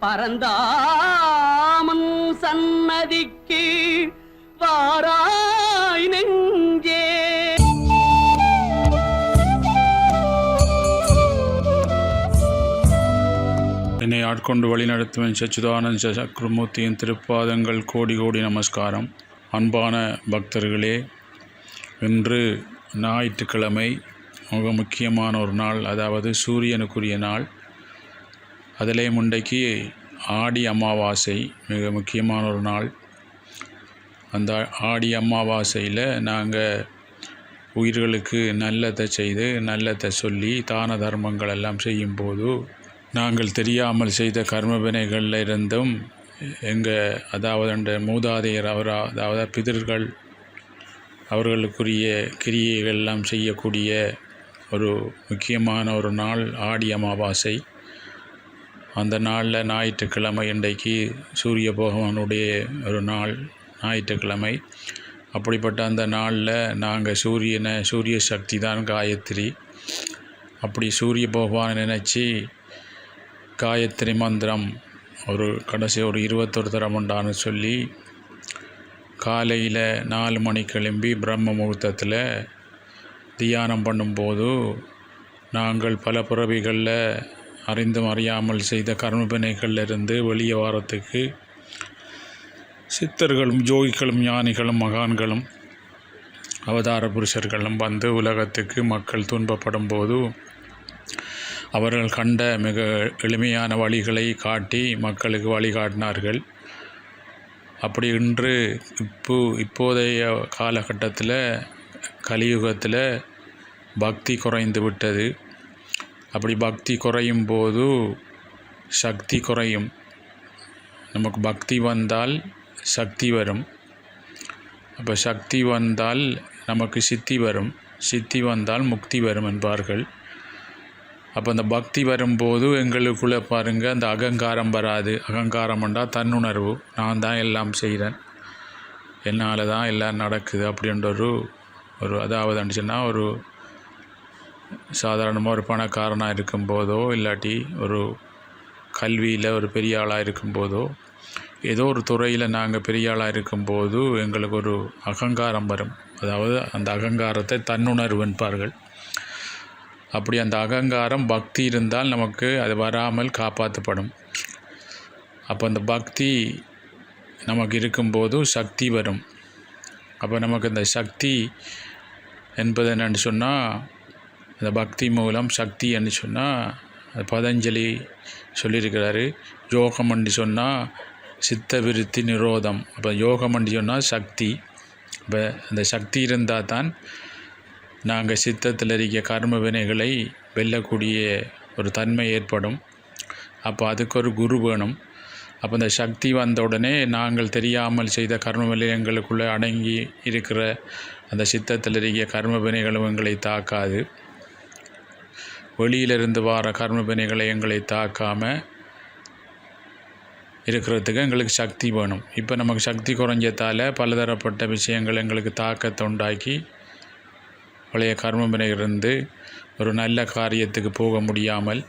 பரந்தாமன் சன்னதிக்கு வாராய் நெஞ்சே. என்னை ஆட்கொண்டு வழிநடத்துவேன் சச்சிதானந்த சக்கரமூர்த்தியின் திருப்பாதங்கள் கோடி கோடி நமஸ்காரம். அன்பான பக்தர்களே இன்று ஞாயிற்றுக்கிழமை மிக முக்கியமான ஒரு நாள் அதாவது சூரியனுக்குரிய நாள். அதிலே முண்டைக்கு ஆடி அமாவாசை மிக முக்கியமான ஒரு நாள். அந்த ஆடி அமாவாசையில் நாங்கள் உயிர்களுக்கு நல்லதை செய்து நல்லதை சொல்லி தான தர்மங்கள் எல்லாம் செய்யும்போது நாங்கள் தெரியாமல் செய்த கர்மபினைகளில் இருந்தும் எங்கள் அதாவது அந்த மூதாதையர் அவர் அதாவது பிதர்கள் அவர்களுக்குரிய கிரியைகள் எல்லாம் செய்யக்கூடிய ஒரு முக்கியமான ஒரு நாள் ஆடி அமாவாசை. அந்த நாளில் ஞாயிற்றுக்கிழமை இன்றைக்கு சூரிய பகவானுடைய ஒரு நாள் ஞாயிற்றுக்கிழமை. அப்படிப்பட்ட அந்த நாளில் நாங்கள் சூரியனை சூரிய சக்தி தான் காயத்ரி. அப்படி சூரிய பகவானை நினச்சி காயத்ரி மந்திரம் ஒரு கடைசி ஒரு இருபத்தொரு தரம் உண்டான்னு சொல்லி காலையில் நாலு மணி கிளம்பி பிரம்ம முகூர்த்தத்தில் தியானம் பண்ணும்போது நாங்கள் பல பிறவிகளில் அறிந்தும் அறியாமல் செய்த கர்மபிணைகளிலிருந்து வெளியே வாரத்துக்கு சித்தர்களும் ஜோகிகளும் ஞானிகளும் மகான்களும் அவதார புருஷர்களும் வந்து உலகத்துக்கு மக்கள் துன்பப்படும் போது அவர்கள் கண்ட மிக எளிமையான வழிகளை காட்டி மக்களுக்கு வழிகாட்டினார்கள். அப்படி இன்று இப்போ இப்போதைய காலகட்டத்தில் கலியுகத்தில் பக்தி குறைந்து விட்டது. அப்படி பக்தி குறையும் போது சக்தி குறையும். நமக்கு பக்தி வந்தால் சக்தி வரும். அப்போ சக்தி வந்தால் நமக்கு சித்தி வரும். சித்தி வந்தால் முக்தி வரும் என்பார்கள். அப்போ அந்த பக்தி வரும்போது எங்களுக்குள்ளே பாருங்கள் அந்த அகங்காரம் வராது. அகங்காரம் என்றால் தன்னுணர்வு. நான் தான் எல்லாம் செய்கிறேன் என்னால் தான் எல்லாம் நடக்குது அப்படின்ற ஒரு ஒரு அதாவது சொன்னால் ஒரு சாதாரணமாக ஒரு பணக்காரனாக இருக்கும்போதோ இல்லாட்டி ஒரு கல்வியில் ஒரு பெரிய ஆளாக இருக்கும்போதோ ஏதோ ஒரு துறையில் நாங்கள் பெரிய ஆளாக இருக்கும்போது எங்களுக்கு ஒரு அகங்காரம் வரும். அதாவது அந்த அகங்காரத்தை தன்னுணர்வு என்பார்கள். அப்படி அந்த அகங்காரம் பக்தி இருந்தால் நமக்கு அது வராமல் காப்பாற்றப்படும். அப்போ அந்த பக்தி நமக்கு இருக்கும்போது சக்தி வரும். அப்போ நமக்கு இந்த சக்தி என்பது என்னென்னு சொன்னால் அந்த பக்தி மூலம் சக்தி என்று சொன்னால் அது பதஞ்சலி சொல்லியிருக்கிறாரு. யோகம் என்று சொன்னால் சித்த விருத்தி நிரோதம். அப்போ யோகம் என்று சொன்னால் சக்தி. இப்போ அந்த சக்தி இருந்தால் தான் நாங்கள் சித்தத்தில் இருக்க கர்ம வினைகளை வெல்லக்கூடிய ஒரு தன்மை ஏற்படும். அப்போ அதுக்கு ஒரு குரு வேணும். அப்போ அந்த சக்தி வந்த உடனே நாங்கள் தெரியாமல் செய்த கர்ம எங்களுக்குள்ளே அடங்கி இருக்கிற அந்த சித்தத்தில் இருக்கிய கர்ம வினைகளும் எங்களை தாக்காது. வெளியிலிருந்து வர கர்மபினைகளை எங்களை தாக்காமல் இருக்கிறதுக்கு எங்களுக்கு சக்தி வேணும். இப்போ நமக்கு சக்தி குறைஞ்சதால் பலதரப்பட்ட விஷயங்கள் எங்களுக்கு தாக்கத்தை உண்டாக்கி பழைய கர்மவினையிலிருந்து ஒரு நல்ல காரியத்துக்கு போக முடியாமல்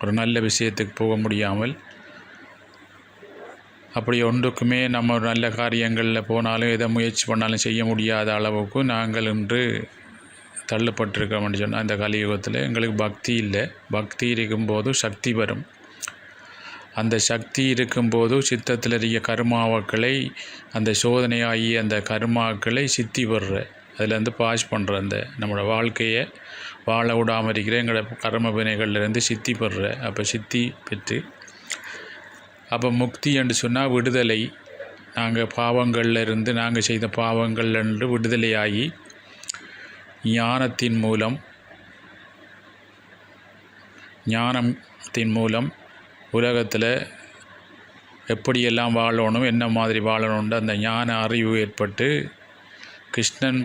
ஒரு நல்ல விஷயத்துக்கு போக முடியாமல் அப்படி ஒன்றுக்குமே நம்ம ஒரு நல்ல காரியங்களில் போனாலும் எதை முயற்சி பண்ணாலும் செய்ய முடியாத அளவுக்கு நாங்கள் இன்று தள்ளப்பட்டிருக்கோம்னு சொன்னால் இந்த கலியுகத்தில் எங்களுக்கு பக்தி இல்லை. பக்தி இருக்கும்போது சக்தி வரும். அந்த சக்தி இருக்கும்போது சித்தத்தில் இருக்க கர்மாக்களை அந்த சோதனையாகி அந்த கர்மாக்களை சித்தி வர்ற அதுலேருந்து பாஸ் பண்ணுற அந்த நம்மளோட வாழ்க்கையை வாழ விடாமல் இருக்கிற எங்களோட கர்ம வினைகள்லேருந்து சித்தி பெறுற. அப்போ சித்தி பெற்று அப்போ முக்தி என்று சொன்னால் விடுதலை. நாங்கள் பாவங்களில் இருந்து நாங்கள் செய்த பாவங்கள் என்று விடுதலையாகி ஞானத்தின் மூலம் ஞானத்தின் மூலம் உலகத்தில் எப்படியெல்லாம் வாழணும் என்ன மாதிரி வாழணுன்ற அந்த ஞான அறிவு ஏற்பட்டு கிருஷ்ணன்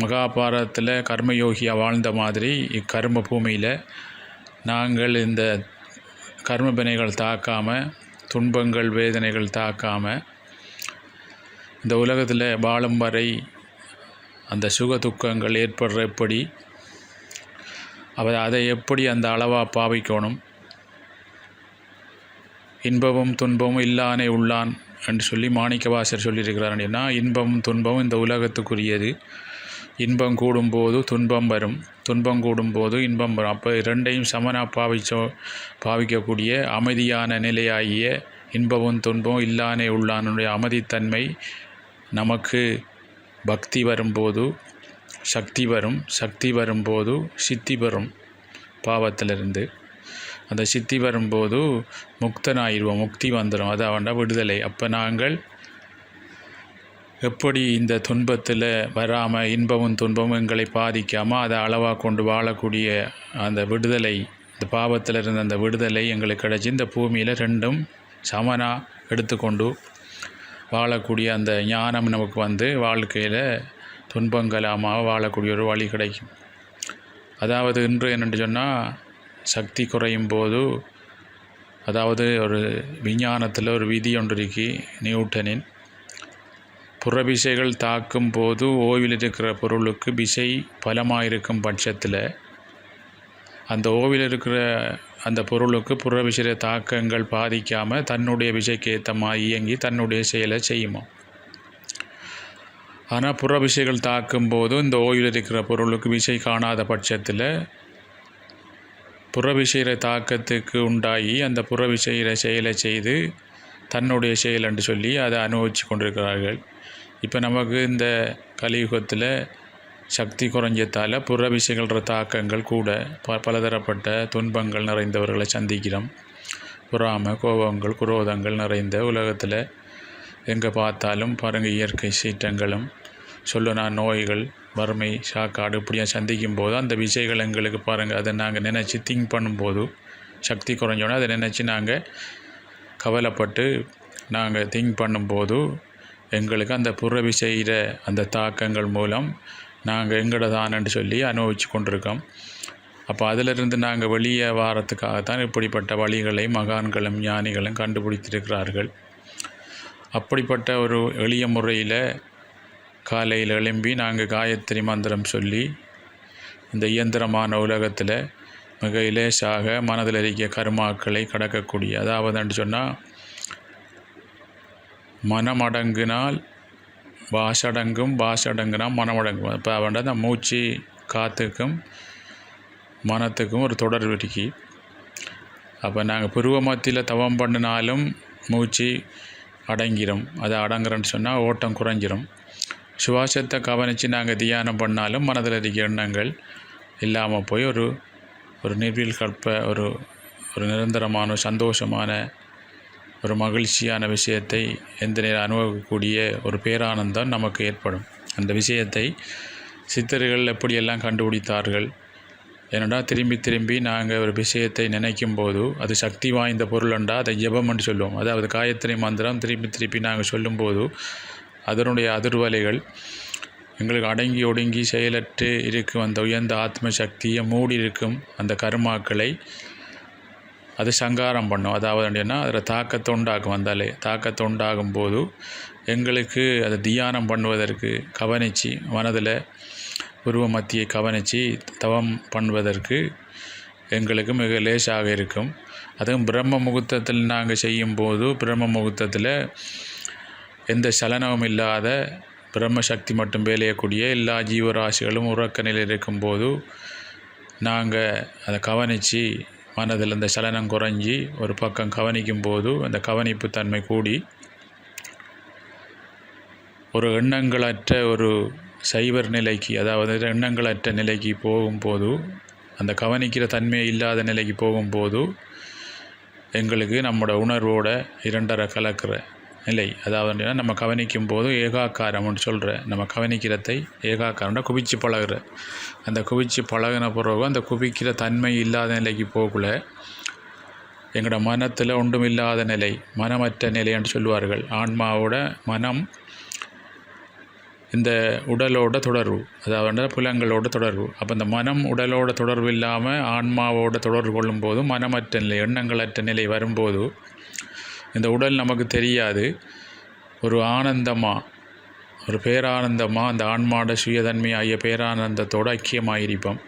மகாபாரதத்தில் கர்மயோகியாக வாழ்ந்த மாதிரி இக்கர்ம பூமியில் நாங்கள் இந்த கர்ம வினைகள் தாக்காமல் துன்பங்கள் வேதனைகள் தாக்காமல் இந்த உலகத்தில் வாழும் வரை அந்த சுக துக்கங்கள் ஏற்படுற எப்படி? அவ அதை எப்படி அந்த அளவாக பாவிக்கணும்? இன்பமும் துன்பமும் இல்லானே உள்ளான் என்று சொல்லி மாணிக்கவாசர் சொல்லியிருக்கிறார் அப்படின்னா இன்பமும் துன்பமும் இந்த உலகத்துக்குரியது. இன்பம் கூடும்போது துன்பம் வரும். துன்பம் கூடும்போது இன்பம் வரும். அப்போ இரண்டையும் சமனாக பாவிச்சோ பாவிக்கக்கூடிய அமைதியான நிலையாகிய இன்பமும் துன்பமும் இல்லானே உள்ளானுடைய அமைதித்தன்மை நமக்கு பக்தி வரும்போது சக்தி வரும் சக்தி வரும்போது சித்தி வரும் பாவத்திலிருந்து. அந்த சித்தி வரும்போது முக்தனாயிடுவோம் முக்தி வந்துடும் அதாவண்டா விடுதலை. அப்போ நாங்கள் எப்படி இந்த துன்பத்தில் வராமல் இன்பமும் துன்பமும் எங்களை பாதிக்காமல் அதை அளவாக கொண்டு வாழக்கூடிய அந்த விடுதலை இந்த பாவத்தில் இருந்த அந்த விடுதலை எங்களுக்கு கிடைச்சி இந்த பூமியில் ரெண்டும் சமனாக எடுத்துக்கொண்டு வாழக்கூடிய அந்த ஞானம் நமக்கு வந்து வாழ்க்கையில் துன்பங்கலாமாக வாழக்கூடிய ஒரு வழி கிடைக்கும். அதாவது இன்று என்னென்று சொன்னால் சக்தி குறையும் போது அதாவது ஒரு விஞ்ஞானத்தில் ஒரு விதி ஒன்று இருக்கு நியூட்டனின். புறபிசைகள் தாக்கும் போது ஓவில் இருக்கிற பொருளுக்கு விசை பலமாக இருக்கும் பட்சத்தில் அந்த ஓவில் இருக்கிற அந்த பொருளுக்கு புற விஷய தாக்கங்கள் பாதிக்காமல் தன்னுடைய விசைக்கு ஏற்றமாக இயங்கி தன்னுடைய செயலை செய்யுமா? ஆனால் புறவிசைகள் தாக்கும் போதும் இந்த ஓய்வில் இருக்கிற பொருளுக்கு விசை காணாத பட்சத்தில் புற புறவிசையிற தாக்கத்துக்கு உண்டாகி அந்த புற புறவிசையிற செயலை செய்து தன்னுடைய செயல் என்று சொல்லி அதை அனுபவித்து கொண்டிருக்கிறார்கள். இப்போ நமக்கு இந்த கலியுகத்தில் சக்தி குறைஞ்சதால் புறவிசைகள தாக்கங்கள் கூட ப பலதரப்பட்ட துன்பங்கள் நிறைந்தவர்களை சந்திக்கிறோம். பொறாமை கோபங்கள் குரோதங்கள் நிறைந்த உலகத்தில் எங்கே பார்த்தாலும் பாருங்கள் இயற்கை சீற்றங்களும் சொல்லுனா நோய்கள் வறுமை சாக்காடு இப்படியாக சந்திக்கும் போது அந்த விஷயங்கள் எங்களுக்கு பாருங்கள் அதை நாங்கள் நினச்சி திங்க் பண்ணும்போது சக்தி குறைஞ்சோன்னே அதை நினச்சி நாங்கள் கவலைப்பட்டு நாங்கள் திங்க் பண்ணும்போது எங்களுக்கு அந்த புறவி செய்கிற அந்த தாக்கங்கள் மூலம் நாங்கள் எங்கட தானன்னு சொல்லி அனுபவித்து கொண்டிருக்கோம். அப்போ அதிலிருந்து நாங்கள் வெளியே வாரத்துக்காகத்தான் இப்படிப்பட்ட வழிகளை மகான்களும் ஞானிகளும் கண்டுபிடித்திருக்கிறார்கள். அப்படிப்பட்ட ஒரு எளிய முறையில் காலையில் எழும்பி நாங்கள் காயத்ரி மந்திரம் சொல்லி இந்த இயந்திரமான உலகத்தில் மிக இலேசாக மனதில் இருக்கிய கருமாக்களை கடக்கக்கூடிய அதாவது சொன்னால் மனமடங்கினால் பாஷடங்கும் பாஷடங்குனா மனமடங்கும். இப்போ அவன்கிட்ட அந்த மூச்சு காற்றுக்கும் மனத்துக்கும் ஒரு தொடர்பு இருக்கு. அப்போ நாங்கள் புருவ மத்தியில் தவம் பண்ணினாலும் மூச்சு அடங்கிடும் அது அடங்குறன்னு சொன்னால் ஓட்டம் குறைஞ்சிரும். சுவாசத்தை கவனித்து நாங்கள் தியானம் பண்ணாலும் மனதில் இருக்க எண்ணங்கள் இல்லாமல் போய் ஒரு ஒரு நிர்வில் கற்ப ஒரு ஒரு நிரந்தரமான சந்தோஷமான ஒரு மகிழ்ச்சியான விஷயத்தை எந்த நேரம் அனுபவிக்கக்கூடிய ஒரு பேரானந்தம் நமக்கு ஏற்படும். அந்த விஷயத்தை சித்தர்கள் எப்படியெல்லாம் கண்டுபிடித்தார்கள்? என்னடா திரும்பி திரும்பி நாங்கள் ஒரு விஷயத்தை நினைக்கும் போது அது சக்தி வாய்ந்த பொருளண்டா? அதை ஜபம்னு சொல்லுவோம். அதாவது காயத்ரி மந்திரம் திரும்பி திருப்பி நாங்கள் சொல்லும்போது அதனுடைய அதிர்வலைகள் எங்களுக்கு அடங்கி ஒடுங்கி செயலற்று இருக்கும் அந்த உயர்ந்த ஆத்ம சக்தியை மூடி இருக்கும் அந்த கருமாக்களை அது சங்காரம் பண்ணும். அதாவது அப்படின்னா அதில் தாக்கத்தை உண்டாக்கும். வந்தாலே தாக்கத்தை உண்டாகும் போது எங்களுக்கு அதை தியானம் பண்ணுவதற்கு கவனித்து மனதில் உருவ மத்தியை கவனித்து தவம் பண்ணுவதற்கு எங்களுக்கு மிக லேசாக இருக்கும். அதுவும் பிரம்ம முகூர்த்தத்தில் நாங்கள் செய்யும்போது பிரம்ம முகூர்த்தத்தில் எந்த சலனமும் இல்லாத பிரம்ம சக்தி மட்டும் வேலையக்கூடிய எல்லா ஜீவராசிகளும் உறக்க நிலையில் இருக்கும்போது நாங்கள் அதை கவனித்து மனதில் இந்த சலனம் குறைஞ்சி ஒரு பக்கம் கவனிக்கும் போது அந்த கவனிப்பு தன்மை கூடி ஒரு எண்ணங்களற்ற ஒரு சைவர் நிலைக்கு அதாவது எண்ணங்களற்ற நிலைக்கு போகும்போது அந்த கவனிக்கிற தன்மை இல்லாத நிலைக்கு போகும்போது எங்களுக்கு நம்மளோட உணர்வோட இரண்டரை கலக்கிற நிலை அதாவது நம்ம கவனிக்கும் போது ஏகாக்காரம்னு சொல்கிற நம்ம கவனிக்கிறதை ஏகாக்காரம்னா குவிச்சு பழகுற. அந்த குவிச்சு பழகின பிறகு அந்த குவிக்கிற தன்மை இல்லாத நிலைக்கு போகல எங்களோட மனத்தில் ஒன்றும் இல்லாத நிலை மனமற்ற நிலைன்னு சொல்லுவார்கள். ஆன்மாவோட மனம் இந்த உடலோட தொடர்பு அதாவது புலங்களோட தொடர்பு. அப்போ இந்த மனம் உடலோட தொடர்பு இல்லாமல் ஆன்மாவோட தொடர்பு கொள்ளும்போது மனமற்ற நிலை எண்ணங்களற்ற நிலை வரும்போது இந்த உடல் நமக்கு தெரியாது. ஒரு ஆனந்தமாக ஒரு பேரானந்தமாக அந்த ஆன்மாட சுயதன்மை ஆகிய பேரானந்தத்தோடு ஐக்கியமாக இருப்போம்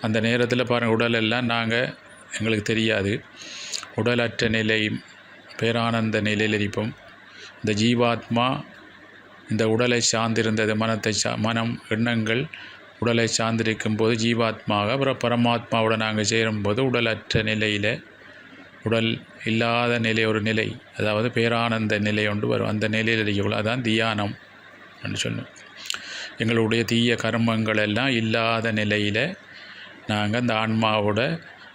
அந்த நேரத்தில் பாருங்கள் உடல் எல்லாம் நாங்கள் எங்களுக்கு தெரியாது. உடலற்ற நிலை பேரானந்த நிலையில் இருப்போம். இந்த ஜீவாத்மா இந்த உடலை சார்ந்திருந்தது மனத்தை சா மனம் எண்ணங்கள் உடலை சார்ந்திருக்கும் போது ஜீவாத்மாக அப்புறம் பரமாத்மாவோட நாங்கள் சேரும்போது உடலற்ற நிலையில் உடல் இல்லாத நிலை ஒரு நிலை. அதாவது பேரானந்த நிலை ஒன்று வரும். அந்த நிலையில் இருக்கக்குள்ள அதான் தியானம் என்று சொன்னோம் எங்களுடைய தீய கர்மங்கள் எல்லாம் இல்லாத நிலையில் நாங்கள் அந்த ஆன்மாவோட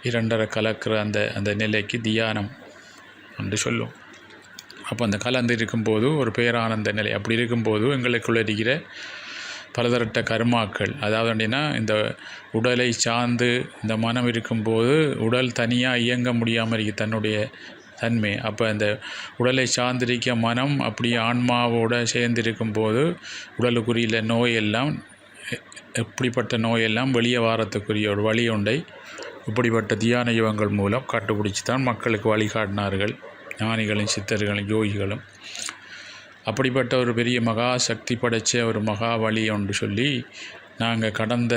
இரண்டரை கலக்கிற அந்த அந்த நிலைக்கு தியானம் என்று சொல்லுவோம் அப்போ அந்த கலந்து இருக்கும்போது ஒரு பேரானந்த நிலை. அப்படி இருக்கும்போது எங்களுக்குள்ள இருக்கிற பலதரட்ட கர்மாக்கள். அதாவது அப்படின்னா இந்த உடலை சார்ந்து இந்த மனம் இருக்கும்போது உடல் தனியாக இயங்க முடியாமல் இருக்குது தன்னுடைய தன்மை. அப்போ அந்த உடலை சார்ந்திருக்க மனம் அப்படி ஆன்மாவோடு சேர்ந்திருக்கும் போது உடலுக்குரிய நோயெல்லாம் எல்லாம் எப்படிப்பட்ட நோயெல்லாம் வெளியே வாரத்துக்குரிய ஒரு வழி ஒன்றை இப்படிப்பட்ட தியான யுகங்கள் மூலம் கண்டுபிடிச்சி தான் மக்களுக்கு வழிகாட்டினார்கள். ஞானிகளும் சித்தர்களும் யோகிகளும். அப்படிப்பட்ட ஒரு பெரிய மகா சக்தி படைத்த ஒரு மகா வழி ஒன்று சொல்லி நாங்கள் கடந்த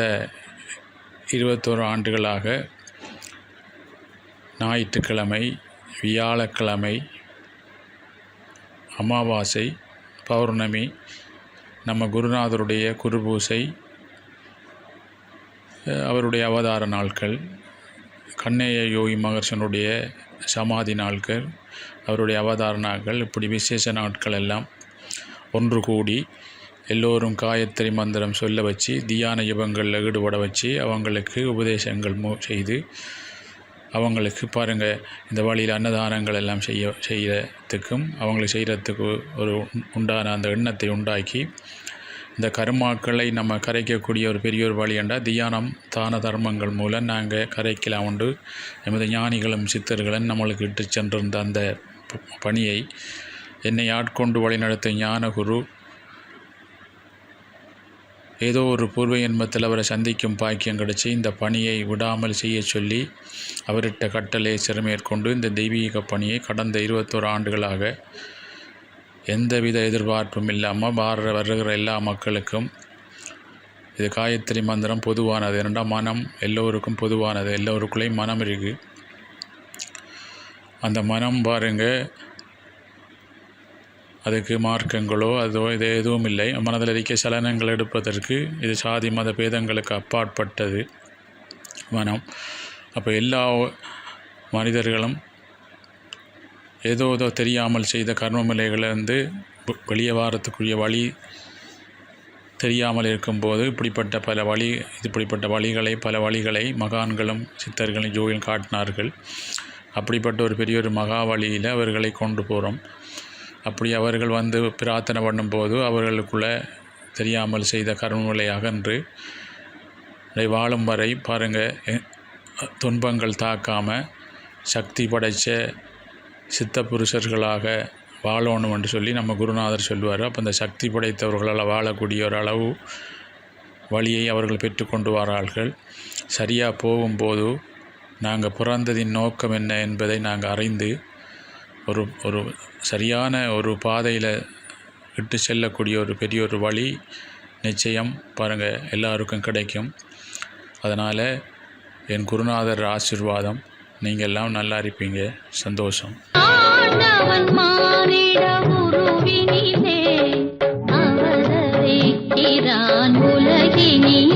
இருபத்தோரு ஆண்டுகளாக ஞாயிற்றுக்கிழமை வியாழக்கிழமை அமாவாசை பௌர்ணமி நம்ம குருநாதருடைய குருபூசை அவருடைய அவதார நாட்கள் கண்ணைய யோகி மகர்ஷனுடைய சமாதி நாட்கள் அவருடைய அவதார நாட்கள் இப்படி விசேஷ நாட்கள் எல்லாம் ஒன்று கூடி எல்லோரும் காயத்ரி மந்திரம் சொல்ல வச்சு தியான யுகங்களில் ஈடுபட வச்சு அவங்களுக்கு உபதேசங்கள் மு செய்து அவங்களுக்கு பாருங்கள் இந்த வழியில் அன்னதானங்கள் எல்லாம் செய்ய செய்யறதுக்கும் அவங்களுக்கு செய்கிறதுக்கு ஒரு உண்டான அந்த எண்ணத்தை உண்டாக்கி இந்த கருமாக்களை நம்ம கரைக்கக்கூடிய ஒரு பெரிய ஒரு வழி என்றால் தியானம் தான தர்மங்கள் மூலம் நாங்கள் கரைக்கலாம் உண்டு. எமது ஞானிகளும் சித்தர்களும் நம்மளுக்கு இட்டு சென்றிருந்த அந்த ப- பணியை என்னை ஆட்கொண்டு வழிநடத்தும் ஞானகுரு ஏதோ ஒரு பூர்வ இன்பத்தில் அவரை சந்திக்கும் பாக்கியம் கிடைச்சி இந்த பணியை விடாமல் செய்ய சொல்லி அவரிட்ட கட்டளை சிறமேற்கொண்டு இந்த தெய்வீக பணியை கடந்த இருபத்தோரு ஆண்டுகளாக எந்தவித எதிர்பார்ப்பும் இல்லாமல் பார வருகிற எல்லா மக்களுக்கும் இது காயத்ரி மந்திரம் பொதுவானது. ஏனென்றால் மனம் எல்லோருக்கும் பொதுவானது. எல்லோருக்குள்ளேயும் மனம் இருக்குது அந்த மனம் பாருங்கள் அதுக்கு மார்க்கங்களோ அதோ இது எதுவும் இல்லை. மனதில் இருக்க சலனங்கள் எடுப்பதற்கு இது சாதி மத பேதங்களுக்கு அப்பாற்பட்டது மனம். அப்போ எல்லா மனிதர்களும் ஏதோ ஏதோ தெரியாமல் செய்த கர்மநிலைகளிலிருந்து வெளியே வாரத்துக்குரிய வழி தெரியாமல் இருக்கும்போது இப்படிப்பட்ட பல வழி இப்படிப்பட்ட வழிகளை பல வழிகளை மகான்களும் சித்தர்களும் ஜோயில் காட்டினார்கள். அப்படிப்பட்ட ஒரு பெரிய ஒரு மகா வழியில் அவர்களை கொண்டு போகிறோம் அப்படி அவர்கள் வந்து பிரார்த்தனை பண்ணும்போது அவர்களுக்குள்ளே தெரியாமல் செய்த கர்மங்களை அகன்று அதை வாழும் வரை பாருங்கள் துன்பங்கள் தாக்காமல் சக்தி படைத்த சித்த புருஷர்களாக வாழணும் என்று சொல்லி நம்ம குருநாதர் சொல்லுவார். அப்போ அந்த சக்தி படைத்தவர்களால் வாழக்கூடிய ஒரு அளவு வழியை அவர்கள் பெற்றுக்கொண்டு வரார்கள். சரியாக போகும்போது நாங்கள் பிறந்ததின் நோக்கம் என்ன என்பதை நாங்கள் அறிந்து ஒரு ஒரு சரியான ஒரு பாதையில் இட்டு செல்லக்கூடிய ஒரு பெரிய ஒரு வழி நிச்சயம் பாருங்கள் எல்லாருக்கும் கிடைக்கும். அதனால் என் குருநாதர் ஆசீர்வாதம். நீங்கள் எல்லாம் நல்லா இருப்பீங்க. சந்தோஷம். உலகினி